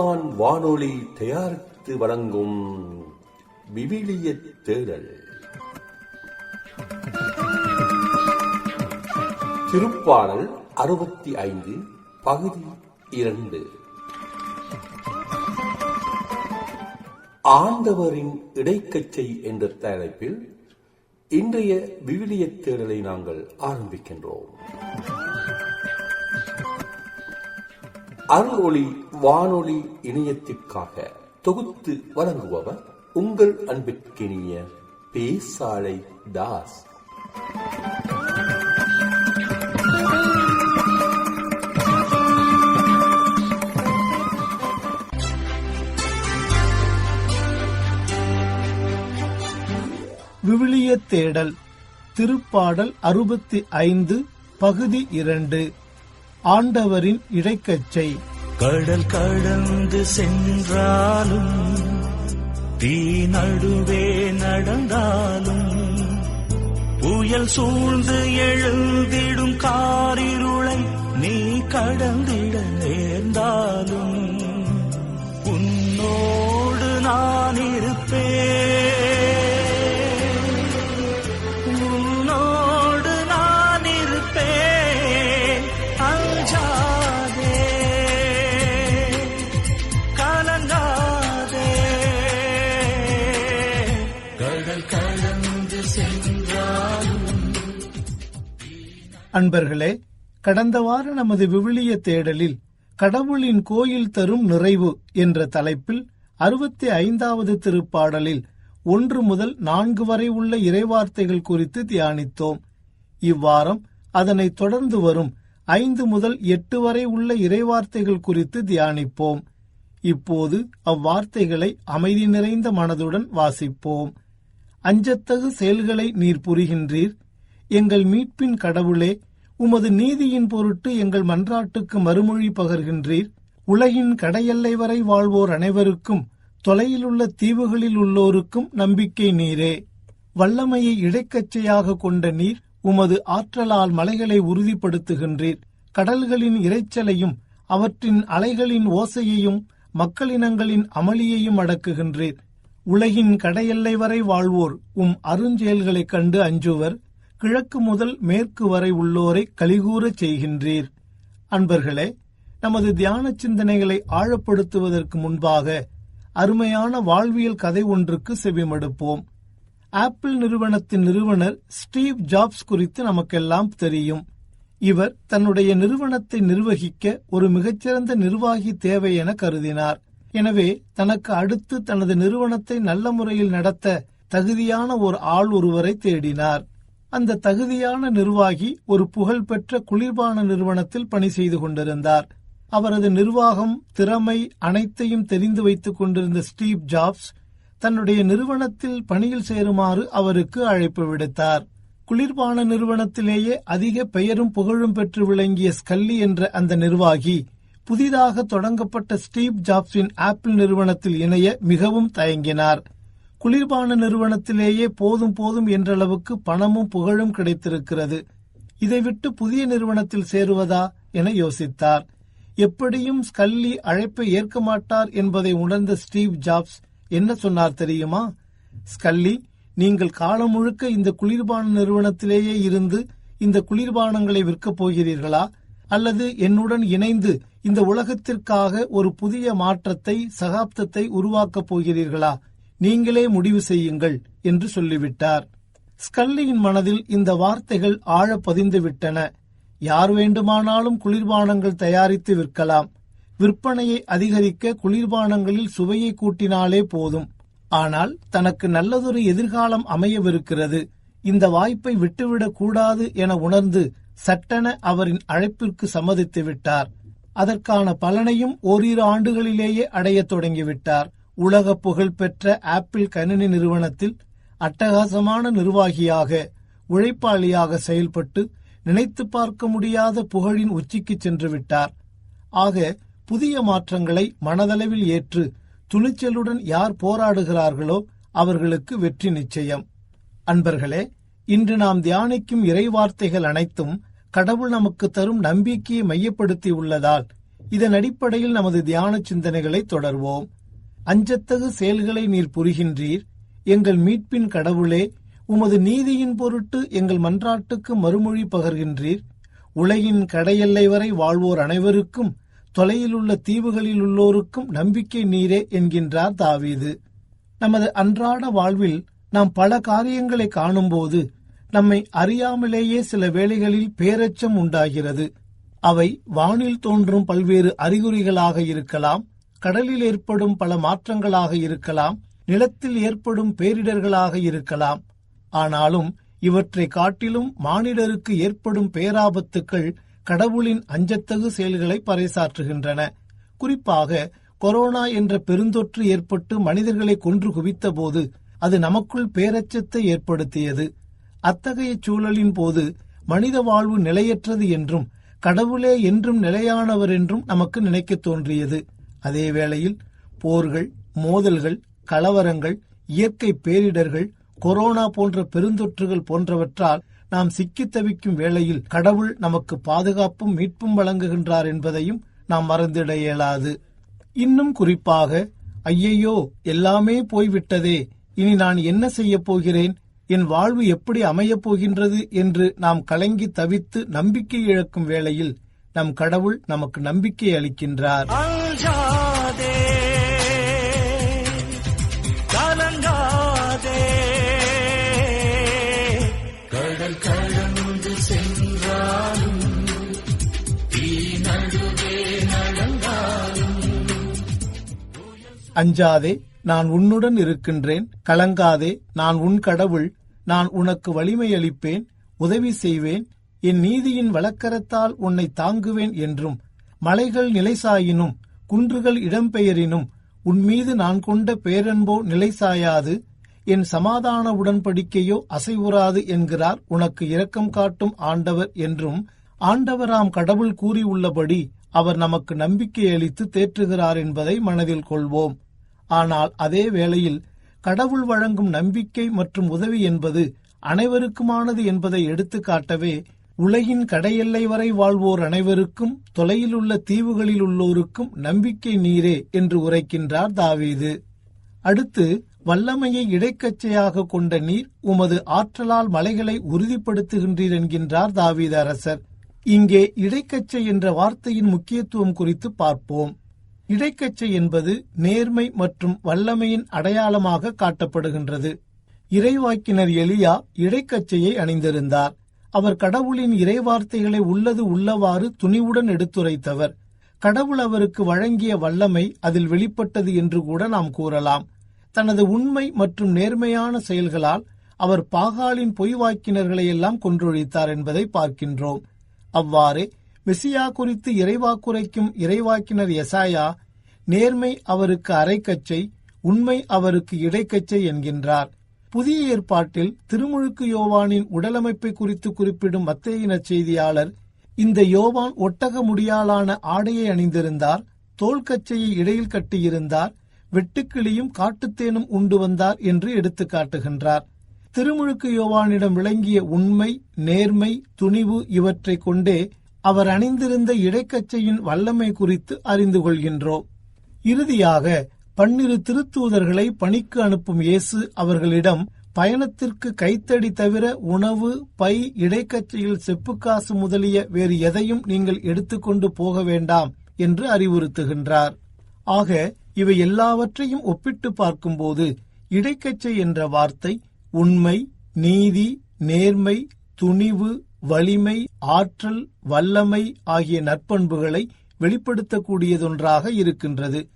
Vatican வானொலி தயாரித்து வழங்கும் விவிலிய தேடல். திருப்பாடல் அறுபத்தி ஐந்து பகுதி இரண்டு. ஆண்டவரின் இடைக்கச்சை என்ற தலைப்பில் இன்றைய விவிலிய தேடலை நாங்கள் ஆரம்பிக்கின்றோம். அருளொளி வானொலி இணையத்திற்காக தொகுத்து வழங்குபவர் உங்கள் அன்பிற்கினிய பேசாலை தாஸ். விவிலிய தேடல் திருப்பாடல் அறுபத்தி ஐந்து பகுதி இரண்டு. ஆண்டவரின் இடைக்கச்சை. கடல் கடந்து சென்றாலும் தீ நடுவே நடந்தாலும் புயல் சூழ்ந்து எழுந்திடும் காரிருளை நீ கடந்திட நேர்ந்தால். அன்பர்களே கடந்த வார நமது விவிலிய தேடலில் கடவுளின் கோயில் தரும் நிறைவு என்ற தலைப்பில் அறுபத்தி ஐந்தாவது திருப்பாடலில் ஒன்று முதல் நான்கு வரை உள்ள இறைவார்த்தைகள் குறித்து தியானித்தோம். இவ்வாரம் அதனைத் தொடர்ந்து வரும் ஐந்து முதல் எட்டு வரை உள்ள இறைவார்த்தைகள் குறித்து தியானிப்போம். இப்போது அவ்வார்த்தைகளை அமைதி நிறைந்த மனதுடன் வாசிப்போம். அஞ்சத்தகு செயல்களை நீர் புரிகின்றீர். எங்கள் மீட்பின் கடவுளே உமது நீதியின் பொருட்டு எங்கள் மன்றாட்டுக்கு மறுமொழி பகர்கின்றீர். உலகின் கடையெல்லை வரை வாழ்வோர் அனைவருக்கும் தொலையிலுள்ள தீவுகளில் உள்ளோருக்கும் நம்பிக்கை நீரே. வல்லமையை இடைக்கச்சையாக கொண்ட நீர் உமது ஆற்றலால் மலைகளை உறுதிப்படுத்துகின்றீர். கடல்களின் இரைச்சலையும் அவற்றின் அலைகளின் ஓசையையும் மக்களினங்களின் அமளியையும் அடக்குகின்றீர். உலகின் கடையெல்லை வரை வாழ்வோர் உம் அருஞ்செயல்களைக் கண்டு அஞ்சுவர். கிழக்கு முதல் மேற்கு வரை உள்ளோரை கலிகூறச் செய்கின்றீர். அன்பர்களே நமது தியான சிந்தனைகளை ஆழப்படுத்துவதற்கு முன்பாக அருமையான வாழ்வியல் கதை ஒன்றுக்கு செவிமடுப்போம். ஆப்பிள் நிறுவனத்தின் நிறுவனர் ஸ்டீவ் ஜாப்ஸ் குறித்து நமக்கெல்லாம் தெரியும். இவர் தன்னுடைய நிறுவனத்தை நிர்வகிக்க ஒரு மிகச்சிறந்த நிர்வாகி தேவை என கருதினார். எனவே தனக்கு அடுத்து தனது நிறுவனத்தை நல்ல முறையில் நடத்த தகுதியான ஒரு ஆள் ஒருவரை தேடினார். அந்த தகுதியான நிர்வாகி ஒரு புகழ்பெற்ற குளிர்பான நிறுவனத்தில் பணி செய்து கொண்டிருந்தார். அவரது நிர்வாகம் திறமை அனைத்தையும் தெரிந்து வைத்துக் கொண்டிருந்த ஸ்டீவ் ஜாப்ஸ் தன்னுடைய நிறுவனத்தில் பணியில் சேருமாறு அவருக்கு அழைப்பு விடுத்தார். குளிர்பான நிறுவனத்திலேயே அதிக பெயரும் புகழும் பெற்று விளங்கிய ஸ்கல்லி என்ற அந்த நிர்வாகி புதிதாக தொடங்கப்பட்ட ஸ்டீவ் ஜாப்ஸின் ஆப்பிள் நிறுவனத்தில் இணைய மிகவும் தயங்கினார். குளிர்பான நிறுவனத்திலேயே போதும் போதும் என்றளவுக்கு பணமும் புகழும் கிடைத்திருக்கிறது. இதை விட்டு புதிய நிறுவனத்தில் சேருவதா என யோசித்தார். எப்படியும் ஸ்கல்லி அழைப்பை ஏற்க மாட்டார் என்பதை உணர்ந்த ஸ்டீவ் ஜாப்ஸ் என்ன சொன்னார் தெரியுமா? ஸ்கல்லி நீங்கள் காலம் முழுக்க இந்த குளிர்பான நிறுவனத்திலேயே இருந்து இந்த குளிர்பானங்களை விற்கப் போகிறீர்களா? அல்லது என்னுடன் இணைந்து இந்த உலகத்திற்காக ஒரு புதிய மாற்றத்தை சகாப்தத்தை உருவாக்கப் போகிறீர்களா? நீங்களே முடிவு செய்யுங்கள் என்று சொல்லிவிட்டார். ஸ்கல்லியின் மனதில் இந்த வார்த்தைகள் ஆழ பதிந்துவிட்டன யார் வேண்டுமானாலும் குளிர்பானங்கள் தயாரித்து விற்கலாம். விற்பனையை அதிகரிக்க குளிர்பானங்களில் சுவையை கூட்டினாலே போதும். ஆனால் தனக்கு நல்லதொரு எதிர்காலம் அமையவிருக்கிறது. இந்த வாய்ப்பை விட்டுவிடக் கூடாது என உணர்ந்து சட்டென அவரின் அழைப்பிற்கு சம்மதித்து விட்டார். அதற்கான பலனையும் ஓரிரு ஆண்டுகளிலேயே அடையத் தொடங்கிவிட்டார். உலக புகழ்பெற்ற ஆப்பிள் கணினி நிறுவனத்தில் அட்டகாசமான நிர்வாகியாக உழைப்பாளியாக செயல்பட்டு நினைத்து பார்க்க முடியாத புகழின் உச்சிக்கு சென்று விட்டார். ஆக புதிய மாற்றங்களை மனதளவில் ஏற்று துணிச்சலுடன் யார் போராடுகிறார்களோ அவர்களுக்கு வெற்றி நிச்சயம். அன்பர்களே இன்று நாம் தியானிக்கும் இறைவார்த்தைகள் அனைத்தும் கடவுள் நமக்கு தரும் நம்பிக்கையை மையப்படுத்தி உள்ளதால் இதன் அடிப்படையில் நமது தியான சிந்தனைகளை தொடர்வோம். அஞ்சத்தகு செயல்களை நீர் புரிகின்றீர். எங்கள் மீட்பின் கடவுளே உமது நீதியின் பொருட்டு எங்கள் மன்றாட்டுக்கு மறுமொழி பகர்கின்றீர். உலகின் கடையெல்லை வரை வாழ்வோர் அனைவருக்கும் தொலையிலுள்ள தீவுகளில் உள்ளோருக்கும் நம்பிக்கை நீரே என்கின்றார் தாவீது. நமது அன்றாட வாழ்வில் நாம் பல காரியங்களை காணும்போது நம்மை அறியாமலேயே சில வேளைகளில் பேரச்சம் உண்டாகிறது. அவை வானில் தோன்றும் பல்வேறு அறிகுறிகளாக இருக்கலாம். கடலில் ஏற்படும் பல மாற்றங்களாக இருக்கலாம் நிலத்தில் ஏற்படும் பேரிடர்களாக இருக்கலாம். ஆனாலும் இவற்றை காட்டிலும் மானிடருக்கு ஏற்படும் பேராபத்துக்கள் கடவுளின் அஞ்சத்தகு செயல்களை பறைசாற்றுகின்றன. குறிப்பாக கொரோனா என்ற பெருந்தொற்று ஏற்பட்டு மனிதர்களை கொன்று குவித்தபோது அது நமக்குள் பேரச்சத்தை ஏற்படுத்தியது. அத்தகைய சூழலின் போது மனித வாழ்வு நிலையற்றது என்றும் கடவுளே என்றும் நிலையானவர் என்றும் நமக்கு நினைக்கத் தோன்றியது. அதே வேளையில் போர்கள் மோதல்கள் கலவரங்கள் இயற்கை பேரிடர்கள் கொரோனா போன்ற பெருந்தொற்றுகள் போன்றவற்றால் நாம் சிக்கித் தவிக்கும் வேளையில் கடவுள் நமக்கு பாதுகாப்பும் மீட்பும் வழங்குகின்றார் என்பதையும் நாம் மறந்திட இயலாது. இன்னும் குறிப்பாக ஐயையோ எல்லாமே போய்விட்டதே இனி நான் என்ன செய்யப் போகிறேன்? என் வாழ்வு எப்படி அமையப் போகின்றது? என்று நாம் கலங்கி தவித்து நம்பிக்கை இழக்கும் வேளையில் நம் கடவுள் நமக்கு நம்பிக்கை அளிக்கின்றார். அஞ்சாதே நான் உன்னுடன் இருக்கின்றேன். கலங்காதே நான் உன் கடவுள். நான் உனக்கு வலிமை அளிப்பேன் உதவி செய்வேன். என் நீதியின் வழக்கரத்தால் உன்னை தாங்குவேன் என்றும் மலைகள் நிலைசாயினும் குன்றுகள் இடம்பெயரினும் உன்மீது நான் கொண்ட பேரன்போ நிலைசாயாது. என் சமாதான உடன்படிக்கையோ அசைவுறாது என்கிறார். உனக்கு இரக்கம் காட்டும் ஆண்டவர் என்றும் ஆண்டவராம் கடவுள் கூறியுள்ளபடி அவர் நமக்கு நம்பிக்கை அளித்து தேற்றுகிறார் என்பதை மனதில் கொள்வோம். ஆனால் அதே வேளையில் கடவுள் வழங்கும் நம்பிக்கை மற்றும் உதவி என்பது அனைவருக்குமானது என்பதை எடுத்துக் காட்டவே உலகின் கடையெல்லை வரை வாழ்வோர் அனைவருக்கும் தொலையிலுள்ள தீவுகளில் உள்ளோருக்கும் நம்பிக்கை நீரே என்று உரைக்கின்றார் தாவீது. அடுத்து வல்லமையை இடைக்கச்சையாக கொண்ட நீர் உமது ஆற்றலால் மலைகளை உறுதிப்படுத்துகின்றீர் என்கின்றார் தாவீது அரசர். இங்கே இடைக்கச்சை என்ற வார்த்தையின் முக்கியத்துவம் குறித்து பார்ப்போம். இடைக்கச்சை என்பது நேர்மை மற்றும் வல்லமையின் அடையாளமாக காட்டப்படுகின்றது. இறைவாக்கினர் எலியா இடைக்கச்சையை அணிந்திருந்தார். அவர் கடவுளின் இறைவார்த்தைகளை உள்ளது உள்ளவாறு துணிவுடன் எடுத்துரைத்தவர். கடவுள் அவருக்கு வழங்கிய வல்லமை அதில் வெளிப்பட்டது என்று கூட நாம் கூறலாம். தனது உண்மை மற்றும் நேர்மையான செயல்களால் அவர் பாகாலின் பொய்வாக்கினர்களை எல்லாம் கொன்றொழித்தார் என்பதை பார்க்கின்றோம். அவ்வாறே மெசியா குறித்து இறைவாக்குரைக்கும் இறைவாக்கினர் எசாயா நேர்மை அவருக்கு அரைக்கச்சை உண்மை அவருக்கு இடைக்கச்சை என்கின்றார். புதிய ஏற்பாட்டில் திருமுழுக்கு யோவானின் உடலமைப்பை குறித்து குறிப்பிடும் மத்தேயின செய்தியாளர் இந்த யோவான் ஒட்டக முடியாலான ஆடையை அணிந்திருந்தார் தோல்கச்சையை இடையில் கட்டியிருந்தார் வெட்டுக்கிளியும் காட்டுத்தேனும் உண்டு வந்தார் என்று எடுத்துக்காட்டுகின்றார். திருமுழுக்கு யோவானிடம் விளங்கிய உண்மை நேர்மை துணிவு இவற்றை கொண்டே அவர் அணிந்திருந்த இடைக்கச்சையின் வல்லமை குறித்து அறிந்து கொள்கின்றோம். இறுதியாக பன்னிரு திருத்தூதர்களை பணிக்கு அனுப்பும் இயேசு அவர்களிடம் பயணத்திற்கு கைத்தடி தவிர உணவு பை இடைக்கச்சையில் செப்புக்காசு முதலிய வேறு எதையும் நீங்கள் எடுத்துக்கொண்டு போக வேண்டாம் என்று அறிவுறுத்துகின்றார். ஆக இவை எல்லாவற்றையும் ஒப்பிட்டு பார்க்கும்போது இடைக்கச்சை என்ற வார்த்தை உண்மை நீதி நேர்மை துணிவு வலிமை ஆற்றல் வல்லமை ஆகிய நற்பண்புகளை வெளிப்படுத்தக்கூடியதொன்றாக இருக்கின்றது.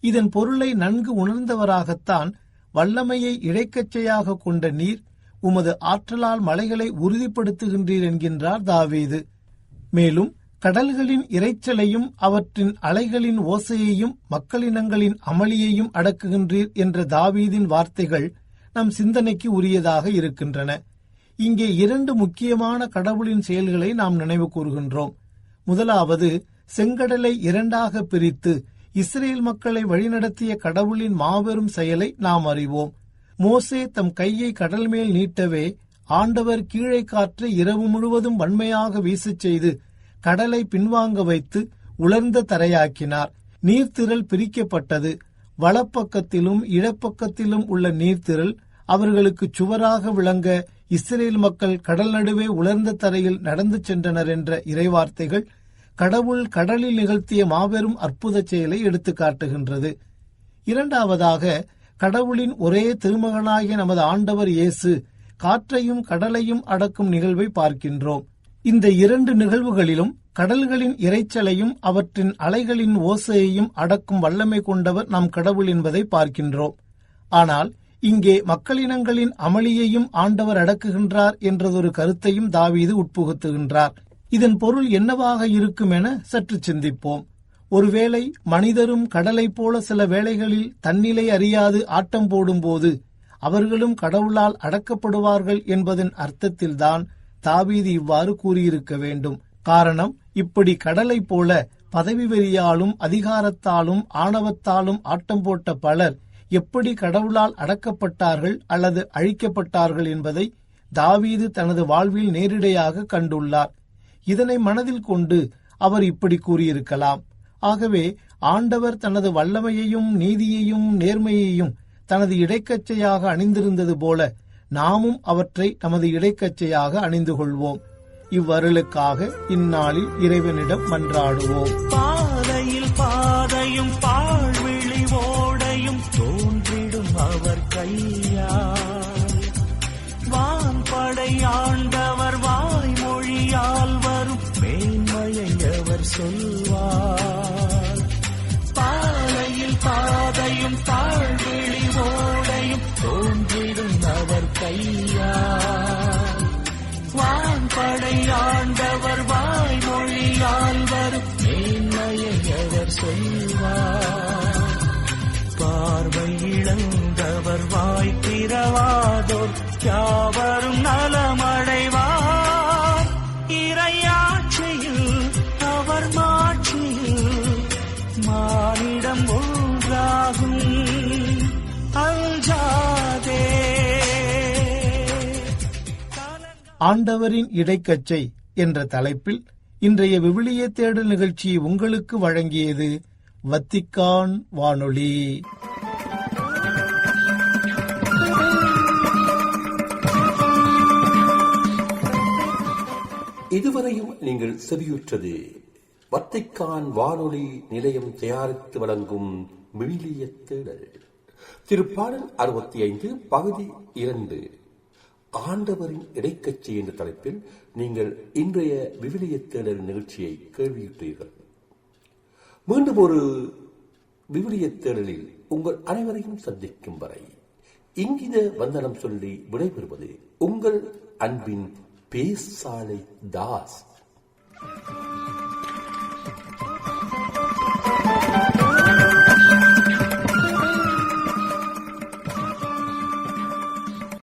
இதன் பொருளை நன்கு உணர்ந்தவராகத்தான் வல்லமையை இழைக்கச்சையாக கொண்ட நீர் உமது ஆற்றலால் மலைகளை உறுதிப்படுத்துகின்றீர் என்கின்றார் தாவீது. மேலும் கடல்களின் இரைச்சலையும் அவற்றின் அலைகளின் ஓசையையும் மக்களினங்களின் அமளியையும் அடக்குகின்றீர் என்ற தாவீதின் வார்த்தைகள் நம் சிந்தனைக்கு உரியதாக இருக்கின்றன. இங்கே இரண்டு முக்கியமான கடவுளின் செயல்களை நாம் நினைவு கூறுகின்றோம். முதலாவது செங்கடலை இரண்டாக பிரித்து இஸ்ரேல் மக்களை வழிநடத்திய கடவுளின் மாபெரும் செயலை நாம் அறிவோம். மோசே தம் கையை கடல் மேல் நீட்டவே ஆண்டவர் கீழே காற்றை இரவு முழுவதும் வன்மையாக வீசச் செய்து கடலை பின்வாங்க வைத்து உலர்ந்த தரையாக்கினார். நீர்த்திரல் பிரிக்கப்பட்டது. வலப்பக்கத்திலும் இடப்பக்கத்திலும் உள்ள நீர்த்திரள் அவர்களுக்கு சுவராக விளங்க இஸ்ரேல் மக்கள் கடல் நடுவே உலர்ந்த தரையில் நடந்து சென்றனர் என்ற இறைவார்த்தைகள் கடவுள் கடலில் நிகழ்த்திய மாபெரும் அற்புத செயலை எடுத்து காட்டுகின்றது. இரண்டாவதாக கடவுளின் ஒரே திருமகனாகிய நமது ஆண்டவர் இயேசு காற்றையும் கடலையும் அடக்கும் நிகழ்வை பார்க்கின்றோம். இந்த இரண்டு நிகழ்வுகளிலும் கடல்களின் இரைச்சலையும் அவற்றின் அலைகளின் ஓசையையும் அடக்கும் வல்லமை கொண்டவர் நம் கடவுள் என்பதை பார்க்கின்றோம். ஆனால் இங்கே மக்களினங்களின் அமளியையும் ஆண்டவர் அடக்குகின்றார் என்றதொரு கருத்தையும் தாவீது உட்புகுத்துகின்றார். இதன் பொருள் என்னவாக இருக்கும் என சற்று சிந்திப்போம். ஒருவேளை மனிதரும் கடலைப் போல சில வேளைகளில் தன்னிலை அறியாது ஆட்டம் போடும்போது அவர்களும் கடவுளால் அடக்கப்படுவார்கள் என்பதன் அர்த்தத்தில்தான் தாவீது இவ்வாறு கூறியிருக்க வேண்டும். காரணம் இப்படி கடலைப் போல பதவி வெறியாலும் அதிகாரத்தாலும் ஆணவத்தாலும் ஆட்டம் போட்ட பலர் எப்படி கடவுளால் அடக்கப்பட்டார்கள் அல்லது அழிக்கப்பட்டார்கள் என்பதை தாவீது தனது வாழ்வில் நேரிடையாக கண்டுள்ளார். இதனை மனதில் கொண்டு அவர் இப்படி கூறியிருக்கலாம். ஆகவே ஆண்டவர் தனது வல்லமையையும் நீதியையும் நேர்மையையும் தனது இடைக்கச்சையாக அணிந்திருந்தது போல நாமும் அவற்றை நமது இடைக்கச்சையாக அணிந்து கொள்வோம் இவ்வருளுக்காக இந்நாளில் இறைவனிடம் மன்றாடுவோம். திறவாதோர் யாவரும் நலமடைவார். இறையாட்சியில் அவர் மாட்சியில் மானிடம் ஒன்றாகும். அஞ்சாதே ஆண்டவரின் இடைக்கச்சை என்ற தலைப்பில் இன்றைய விவிலிய தேடல் நிகழ்ச்சியை உங்களுக்கு வழங்கியது வத்திக்கான் வானொலி. இதுவரையும் நீங்கள் செவியுற்றது. வத்திக்கான் வானொலி நிலையம் தயாரித்து வழங்கும் விவிலிய தேடல். திருப்பாடல் அறுபத்தி ஐந்து பகுதி இரண்டு. ஆண்டவரின் இடைக்கட்சி என்ற தலைப்பில் நீங்கள் இன்றைய விவிலிய தேடல் நிகழ்ச்சியை கேள்வியுற்றீர்கள் மீண்டும் ஒரு விவிலிய தேடலில் உங்கள் அனைவரையும் சந்திக்கும் வரை இங்கித வந்தனம் சொல்லி விடைபெறுவது உங்கள் அன்பின் பேசாலை தாஸ்